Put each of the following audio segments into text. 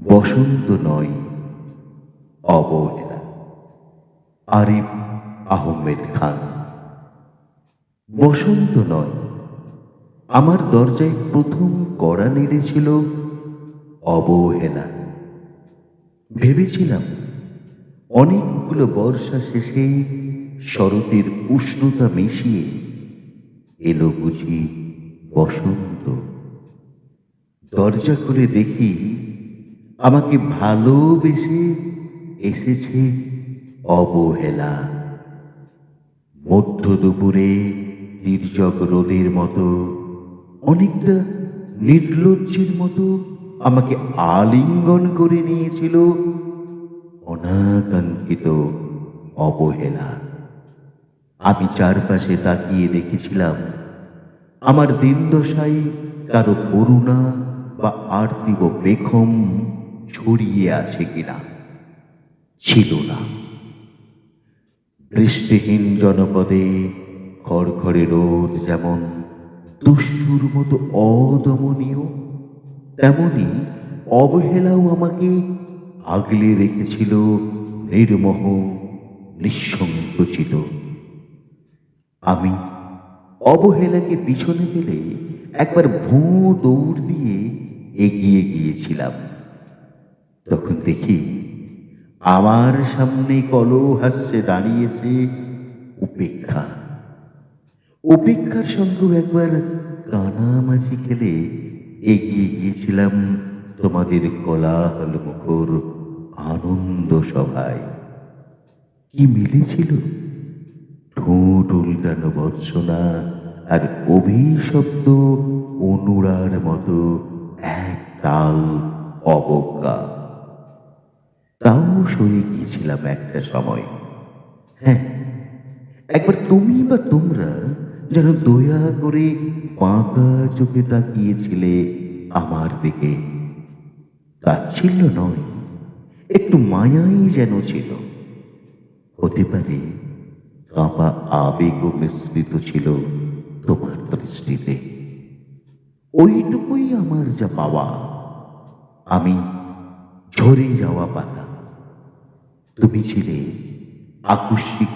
বসন্ত নয়, অবহেলা। আরিফ আহমেদ খান। বসন্ত নয়, আমার দরজায় প্রথম কড়া নেড়েছিল অবহেলা। ভেবেছিলাম অনেকগুলো বর্ষা শেষে শরতের উষ্ণতা মিশিয়ে এলো বুঝি বসন্ত। দরজা খুলে দেখি আমাকে ভালোবেসে এসেছে অবহেলা। মধ্য দুপুরে নির্জক রোদের মতো, অনেকটা নির্লজ্জের মতো আমাকে আলিঙ্গন করে নিয়েছিল অনাকাঙ্ক্ষিত অবহেলা। আমি চারপাশে তাকিয়ে দেখেছিলাম, আমার দিনদশায় কারও করুণা বা আর্তিব বেখম ছড়িয়ে আছে কিনা? ছিল না। বৃষ্টিহীন জনপদে খড়খড়ে রোদ যেমন দস্যুর মতো অদমনীয়, তেমনি অবহেলাও আমাকে আগলে রেখেছিল নির্মহ, নিঃসংকোচিত। আমি অবহেলাকে পিছনে ফেলে একবার ভোঁ দৌড় দিয়ে এগিয়ে গিয়েছিলাম। তখন দেখি আমার সামনে কলো হাসছে দাঁড়িয়েছে উপেক্ষা। উপেক্ষার সঙ্গে একবার কানামাছি খেলে এগিয়ে গিয়েছিলাম তোমাদের কোলাহল মুখর আনন্দ সভায়। কি মিলেছিল? ঠোঁট উল্টানো বৎসনা আর অভিশব্দ অনুরার মতো এক তাল অবজ্ঞা। তাও সরে গিয়েছিলাম একটা সময়। হ্যাঁ একবার তুমি বা তোমরা যেন দয়া করে বাঁকা চোখে তাকিয়েছিলে আমার দিকে। তাচ্ছিল্য নয়, একটু মায়াই যেন ছিল। হতে পারে কাঁপা আবেগ মিশ্রিত ছিল তোমার দৃষ্টিতে। ওইটুকুই আমার যা পাওয়া। আমি ঝরে যাওয়া পাতা। তুমি ছিলে আকস্মিক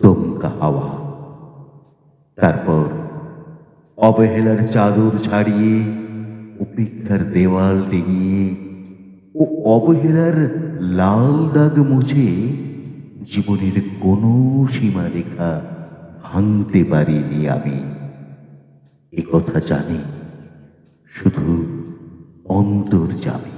দমকা হাওয়া। তারপর অবহেলার চাদর ছাড়িয়ে উপেক্ষার দেওয়াল ডিঙিয়ে ও অবহেলার লাল দাগ মুছে জীবনের কোনো সীমারেখা ভাঙতে পারিনি আমি। কথা জানি, শুধু অন্তর যাবে